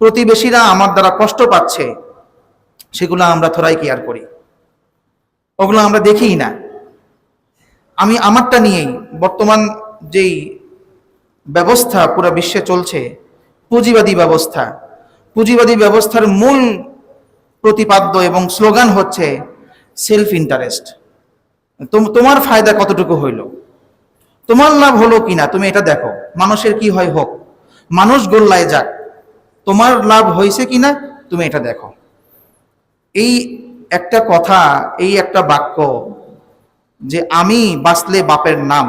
প্রতিবেশীরা আমার দ্বারা কষ্ট পাচ্ছে, সেগুলো আমরা থোড়াই কেয়ার করি। ওগুলো আমরা দেখিই না। আমি আমারটা নিয়েই বর্তমান যেই ব্যবস্থা পুরো বিশ্বে চলছে, পুঁজিবাদী ব্যবস্থা, পুঁজিবাদী ব্যবস্থার মূল প্রতিপাদ্য এবং স্লোগান হচ্ছে সেলফ ইন্টারেস্ট তোমার ফায়দা কতটুকু হইল? তোমার লাভ হলো কিনা? তুমি এটা দেখো। মানুষের কি হয় হোক, মানুষ গোল্লায় যাক। তোমার লাভ হয়েছে কিনা তুমি এটা দেখো। এই একটা কথা, এই একটা বাক্য যে আমি বাঁচলে বাপের নাম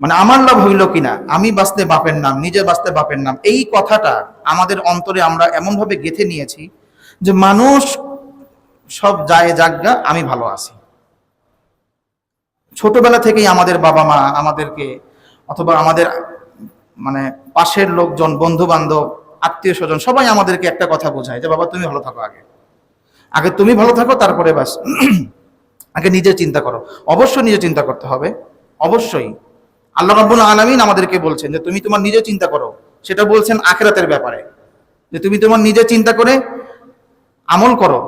মানে আমার লাভ হইল কিনা, আমি বাঁচতে বাপের নাম, নিজে বাঁচতে বাপের নাম, এই কথাটা আমাদের অন্তরে আমরা এমনভাবে গেঁথে নিয়েছি যে মানুষ সব যায় যাজ্ঞা আমি ভালো আছি। ছোটবেলা থেকেই আমাদের বাবা মা আমাদেরকে, অথবা আমাদের মানে পাশের লোকজন বন্ধু বান্ধব আত্মীয় স্বজন সবাই আমাদেরকে একটা কথা বোঝায় যে, বাবা, তুমি ভালো থাকো আগে। আগে তুমি ভালো থাকো, তারপরে বাস আগে নিজে চিন্তা করো। অবশ্যই নিজে চিন্তা করতে হবে। অবশ্যই। আল্লাহ রাব্বুল আলামিন আমাদেরকে বলছেন যে, তুমি তোমার নিজে চিন্তা করো। সেটা বলছেন আখেরাতের ব্যাপারে। যে, তুমি তোমার নিজে চিন্তা করে আমল করো।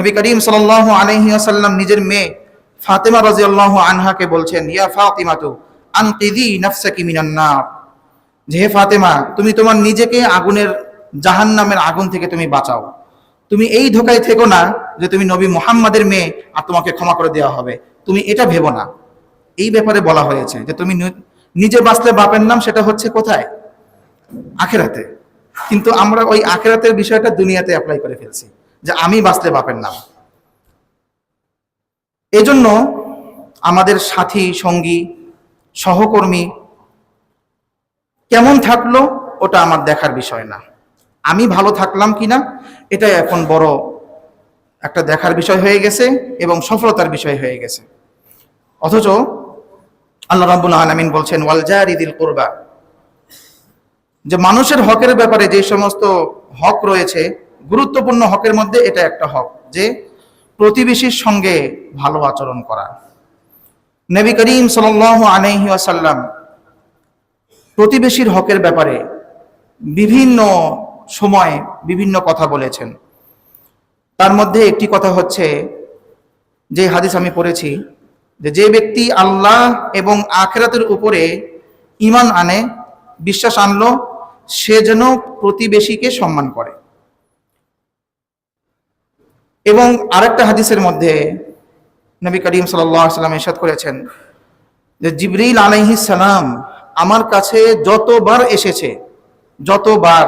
নবী করিম সাল্লাল্লাহু আলাইহি ওয়াসাল্লাম নিজের মেয়ে ফাতেমা রাদিয়াল্লাহু আনহাকে বলছেন, ইয়া ফাতিমাতু, আনকিদি নাফসাকি মিনান নার। যে, হে ফাতেমা, তুমি তোমার নিজেকে আগুনের, জাহান্নামের আগুন থেকে তুমি বাঁচাও। তুমি এই ধোকায় থেকো না যে, তুমি নবী মোহাম্মদের মেয়ে আর তোমাকে ক্ষমা করে দেওয়া হবে। তুমি এটা ভেবো না। এই ব্যাপারে বলা হয়েছে যে, তুমি নিজে বাঁচলে বাপের নাম সেটা হচ্ছে কোথায়? আখেরাতে। কিন্তু আমরা ওই আখেরাতের বিষয়টা দুনিয়াতে অ্যাপ্লাই করে ফেলছি যে, আমি বাঁচলে বাপের নাম। এজন্য আমাদের সাথী, সঙ্গী, সহকর্মী কেমন থাকল ওটা আমার দেখার বিষয় না। আমি ভালো থাকলাম কিনা এটা এখন বড় একটা দেখার বিষয় হয়ে গেছে এবং সফলতার বিষয় হয়ে গেছে। অথচ আল্লাহ রাব্বুল আলামিন বলছেন, ওয়াল জারিদিল কুরবা। যে মানুষের হকের ব্যাপারে যে সমস্ত হক রয়েছে, গুরুত্বপূর্ণ হকের মধ্যে এটা একটা হক, যে প্রতিবেশীর সঙ্গে ভালো আচরণ করা। নবী করিম সাল্লাল্লাহু আলাইহি ওয়াসাল্লাম প্রতিবেশীর হকের ব্যাপারে বিভিন্ন সময়ে বিভিন্ন কথা বলেছেন। তার মধ্যে একটি কথা হচ্ছে যে হাদিস আমি পড়েছি যে যে ব্যক্তি আল্লাহ এবং আখেরাতের উপরে ইমান আনে, বিশ্বাস আনলো, সে যেন প্রতিবেশীকে সম্মান করে। এবং আরেকটা হাদিসের মধ্যে নবী করিম সাল্লাম ইরশাদ করেছেন যে জিবরিল আলাইহিস সালাম আমার কাছে যতবার এসেছে, যতবার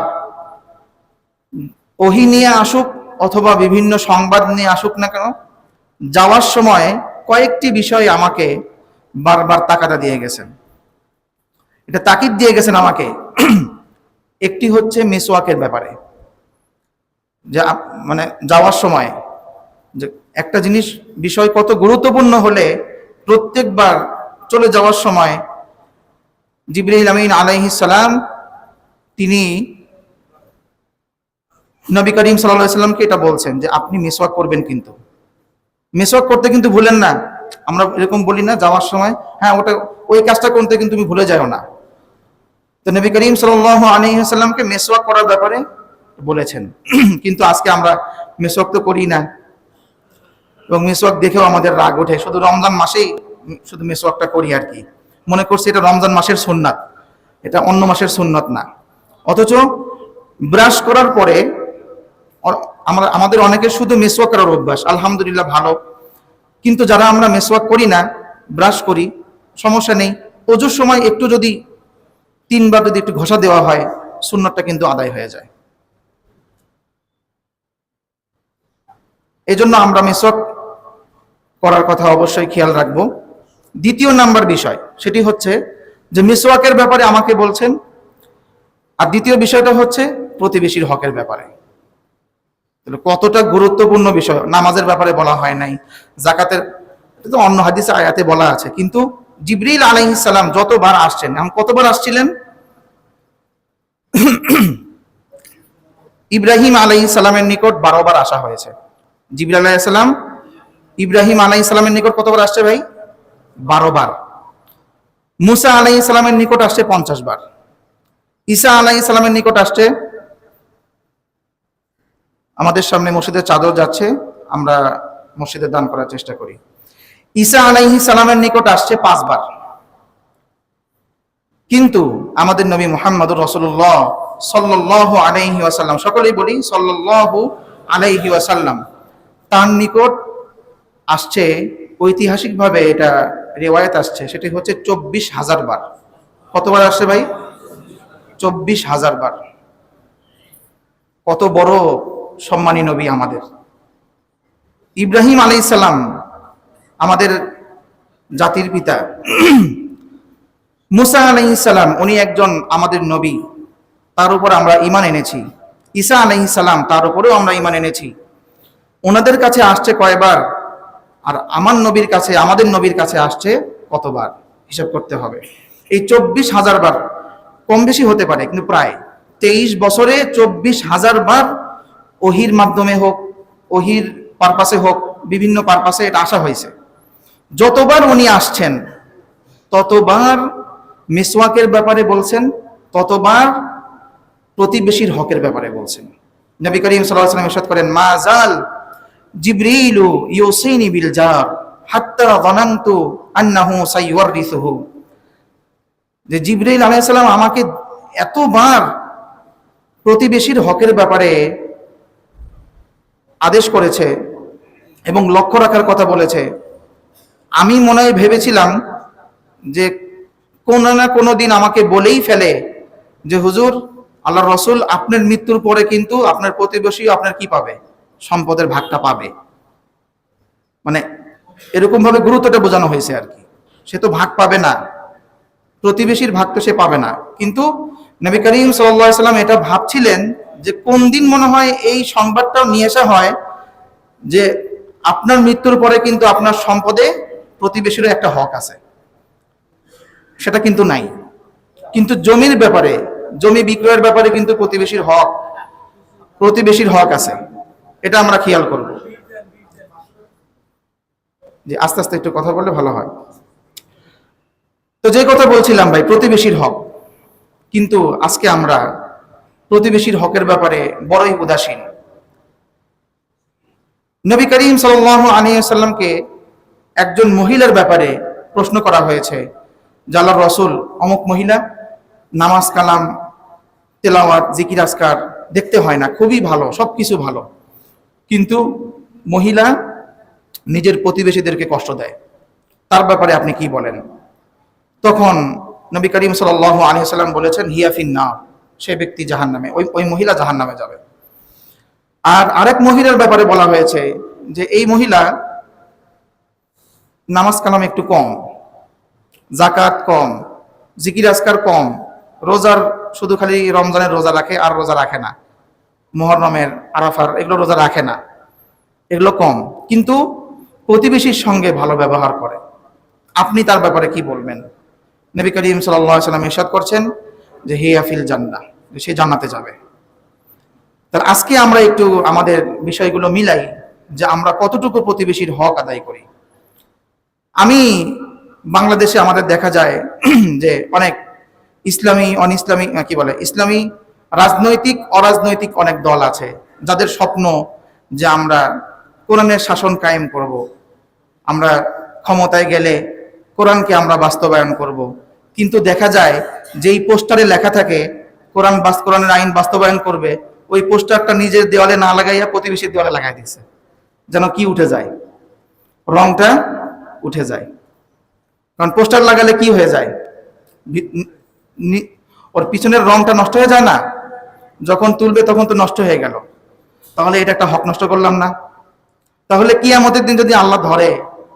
ওহি নিয়ে আসুক অথবা বিভিন্ন সংবাদ নিয়ে আসুক না কেন, যাওয়ার সময় কয়েকটি বিষয় আমাকে বারবার তাকাতা দিয়ে গেছেন। এটা তাকিদ দিয়ে গেছেন আমাকে। একটি হচ্ছে মেসোয়াকের ব্যাপারে। যে মানে যাওয়ার সময় যে একটা জিনিস, বিষয় কত গুরুত্বপূর্ণ হলে প্রত্যেকবার চলে যাওয়ার সময় জিবরিল আমিন আলাইহিস সালাম, তিনি নবী করিম সাল্লাহ সাল্লামকে এটা বলছেন যে আপনি মিসওয়াক করবেন কিন্তু। মিসওয়াক করতে কিন্তু ভুলেন না। আমরা এরকম বলি না, যাওয়ার সময় হ্যাঁ ওটা, ওই কাজটা করতে কিন্তু তুমি ভুলে যাও না। তো নবী করিম সাল্লাহ আলহিহাল্লামকে মেসওয়াক করার ব্যাপারে বলেছেন। কিন্তু আজকে আমরা মেসওয়াক তো করি না। এবং মেসওয়াক দেখেও আমাদের রাগ ওঠে। শুধু রমজান মাসেই শুধু মেসওয়াকটা করি আর কি। মনে করছি এটা রমজান মাসের সুন্নাত। এটা অন্য মাসের সুন্নাত না। অথচ ব্রাশ করার পরে আমরা, আমাদের অনেকের শুধু মেসওয়াক করার অভ্যাস, আলহামদুলিল্লাহ ভালো। কিন্তু যারা আমরা মেসওয়াক করি না ব্রাশ করি, সমস্যা নেই। অজুর সময় একটু যদি তিনবার যদি একটু ঘষা দেওয়া হয়, সুন্নতটা কিন্তু আদায় হয়ে যায়। এই জন্য আমরা মেসওয়াক করার কথা অবশ্যই খেয়াল রাখব। দ্বিতীয় নাম্বার বিষয়, সেটি হচ্ছে যে মিসওয়াকের ব্যাপারে আমাকে বলছেন, আর দ্বিতীয় বিষয়টা হচ্ছে প্রতিবেশীর হকের ব্যাপারে। তাহলে কতটা গুরুত্বপূর্ণ বিষয়, নামাজের ব্যাপারে বলা হয় নাই, জাকাতের তো অন্য হাদিসে, আয়াতে বলা আছে। কিন্তু জিবরিল আলাইহিস সালাম যতবার আসছেন, এখন কতবার আসছিলেন? ইব্রাহিম সালামের নিকট বারো বার আসা হয়েছে। জিবরিল আলাইহিস সালাম, ইব্রাহিম সালামের নিকট কতবার আসছে ভাই? বারো বার। মুসা আলাইহিস সালামের নিকট আসছে পঞ্চাশ বার। ঈসা আলাইহিস সালামের নিকট আসছে, আমাদের সামনে মসজিদের চাদর যাচ্ছে, আমরা মসজিদে দান করার চেষ্টা করি। ঈসা আলাইহি সালামের নিকট আসছে পাঁচবার কিন্তু আমাদের নবী মোহাম্মদুর রসুল্লাহ সাল্লাহ আলাইহি ওয়াসাল্লাম, সকলেই বলি সাল্লাহ আলাইহি ওয়াসাল্লাম, তার নিকট আসছে ঐতিহাসিকভাবে এটা রেওয়ায়ত আসছে, সেটি হচ্ছে চব্বিশ হাজার বার। কতবার আসছে ভাই? চব্বিশ হাজার বার। কত বড় সম্মানী নবী আমাদের। ইব্রাহিম আলাইসাল্লাম আমাদের জাতির পিতা। মুসা আলাইসাল্লাম উনি একজন আমাদের নবী। তার উপর আমরা ইমান এনেছি। ঈসা আলাইসাল্লাম তার উপরেও আমরা ইমান এনেছি। ওনাদের কাছে আসছে কয়বার? আর আমার নবীর কাছে, আমাদের নবীর কাছে আসছে কতবার? হিসাব করতে হবে। এই চব্বিশ হাজার বার কম বেশি হতে পারে, কিন্তু প্রায়। তেইশ বছরে চব্বিশ হাজার বার ওহির মাধ্যমে হোক, ওহির পারপাসে হোক, বিভিন্ন পারপাসে এটা আসা হয়েছে। যতবার উনি আসছেন, ততবার মিসওয়াকের ব্যাপারে বলছেন, ততবার প্রতিবেশীর হকের ব্যাপারে বলছেন। নবী করিম সাল্লাল্লাহু আলাইহি ওয়াসাল্লাম ইরশাদ করেন, মা জাল জিবরিলু ইউসিনি বিল জার, হাত্তা যানানতু আন্নাহু সাইওয়ারিসুহু যে জিবরাইল আলাইহিস সালাম আমাকে এতবার প্রতিবেশীর হকের ব্যাপারে আদেশ করেছে এবং লক্ষ্য রাখার কথা বলেছে। আমি মনে হয় ভেবেছিলাম যে কোনো না কোনো দিন আমাকে বলেই ফেলে যে, হুজুর আল্লাহ রসুল আপনার মৃত্যুর পরে কিন্তু আপনার প্রতিবেশী আপনার কি পাবে? সম্পদের ভাগটা পাবে। মানে এরকম ভাবে গুরুত্বটা বোঝানো হয়েছে আর কি। সে তো ভাগ পাবে না। প্রতিবেশীর ভাগ তো সে পাবে না। কিন্তু নবী করিম সাল্লাম এটা ভাবছিলেন যে কোন দিন মনে হয় এই সংবাদটাও নিয়ে আসা হয় যে আপনার মৃত্যুর পরে কিন্তু আপনার সম্পদে প্রতিবেশীরও একটা হক আছে। সেটা কিন্তু নাই। কিন্তু জমির ব্যাপারে, জমি বিক্রয়ের ব্যাপারে কিন্তু প্রতিবেশীর হক প্রতিবেশীর হক আছে। এটা আমরা খেয়াল করব। যে আস্তে আস্তে একটু কথা বললে ভালো হয়। তো যে কথা বলছিলাম ভাই, প্রতিবেশীর হক। কিন্তু আজকে আমরা প্রতিবেশীর হকের ব্যাপারে বড়ই উদাসীন। নবী করিম সাল্লামকে একজন মহিলার ব্যাপারে প্রশ্ন করা হয়েছে জালার রসুল অমুক মহিলা, নামাজ কালাম, তেলাওয়াত, জিকির আসকার দেখতে হয় না, খুবই ভালো সব কিছু ভালো। কিন্তু মহিলা নিজের প্রতিবেশীদেরকে কষ্ট দেয়। তার ব্যাপারে আপনি কি বলেন? তখন নবী করিম সাল আলী বলেছেন হিয়াফিন না সে ব্যক্তি জাহান নামে ওই ওই মহিলা জাহান নামে যাবে। আর আরেক মহিলার ব্যাপারে বলা হয়েছে যে, এই মহিলা নামাজ কালাম একটু কম জাকাত কম, জিকির আজকার কম, রোজার, শুধু খালি রমজানের রোজা রাখে আর রোজা রাখে না। মোহরমের আরাফার, এগুলো রোজা রাখে না। এগুলো কম। কিন্তু প্রতিবেশীর সঙ্গে ভালো ব্যবহার করে। আপনি তার ব্যাপারে কি বলবেন? নবী করিম সাল্লাম ইরশাদ করছেন যে, হে আফিল জান্না সে জান্নাতে যাবে। তার আজকে আমরা একটু আমাদের বিষয়গুলো মিলাই যে আমরা কতটুকু প্রতিবেশীর হক আদায় করি। আমি বাংলাদেশে আমাদের দেখা যায় যে অনেক ইসলামী অন ইসলামী কি বলে, ইসলামী রাজনৈতিক, অরাজনৈতিক অনেক দল আছে, যাদের স্বপ্ন যে আমরা কোরআনের শাসন কায়েম করব। আমরা ক্ষমতায় গেলে কোরআনকে আমরা বাস্তবায়ন করব। কিন্তু দেখা যায় যেই পোস্টারে লেখা থাকে, কোরআন বাস, কোরআনের আইন বাস্তবায়ন করবে, ওই পোস্টারটা নিজের দেওয়ালে না লাগাইয়া প্রতিবেশীর দেওয়ালে লাগাই দিছে। যেন কি উঠে যায়? রংটা উঠে যায়। কারণ পোস্টার লাগালে কি হয়ে যায়? ওর পিছনের রংটা নষ্ট হয়ে যায় না? যখন তুলবে তখন তো নষ্ট হয়ে গেল। তাহলে এটা একটা হক নষ্ট করলাম না। তাহলে কি আমাদের দিন যদি আল্লাহ ধরে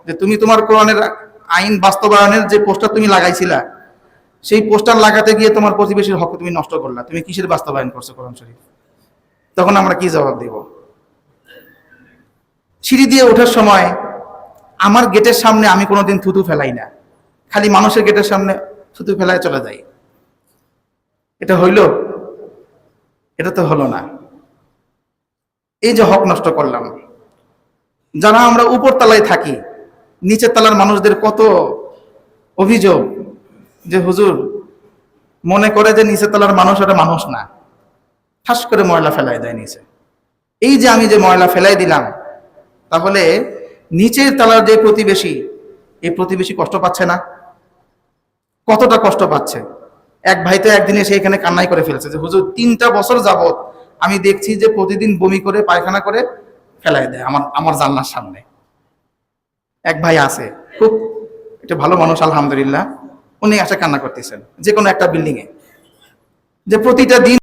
যে তুমি তোমার কোরআনের আইন বাস্তবায়নের যে পোস্টার তুমি লাগাইছিলা, সেই পোস্টার লাগাতে গিয়ে তোমার প্রতিবেশীর হক তুমি নষ্ট করলা। তুমি কিসের বাস্তবায়ন করছ কোরআন শরীফ? তখন আমরা কি জবাব দিব? সিঁড়ি দিয়ে ওঠার সময় আমার গেটের সামনে আমি কোনোদিন থুতু ফেলাই না। খালি মানুষের গেটের সামনে থুতু ফেলায় চলে যাই। এটা হইল এটা তো হলো না। এই যে হক নষ্ট করলাম যারা আমরা উপর তলায় থাকি, নিচের তালার মানুষদের কত অভিযোগ যে হুজুর মনে করে যে নিচের তলার মানুষ ওটা মানুষ না, ঠাস করে ময়লা ফেলাই দেয় নিচে। এই যে আমি যে ময়লা ফেলাই দিলাম, তাহলে নিচের তলার যে প্রতিবেশী, এই প্রতিবেশী কষ্ট পাচ্ছে না? কতটা কষ্ট পাচ্ছে? এক ভাই তো একদিন এসে এখানে কান্নাই করে ফেলছে যে, হুজুর, তিনটা বছর যাবত আমি দেখছি যে প্রতিদিন বমি করে, পায়খানা করে ফেলাই দেয় আমার আমার জানলার সামনে। এক ভাই আছে, খুব একটা ভালো মানুষ, আলহামদুলিল্লাহ। উনি আসে কান্না করতেছেন যে কোনো একটা বিল্ডিং এ যে প্রতিটা দিন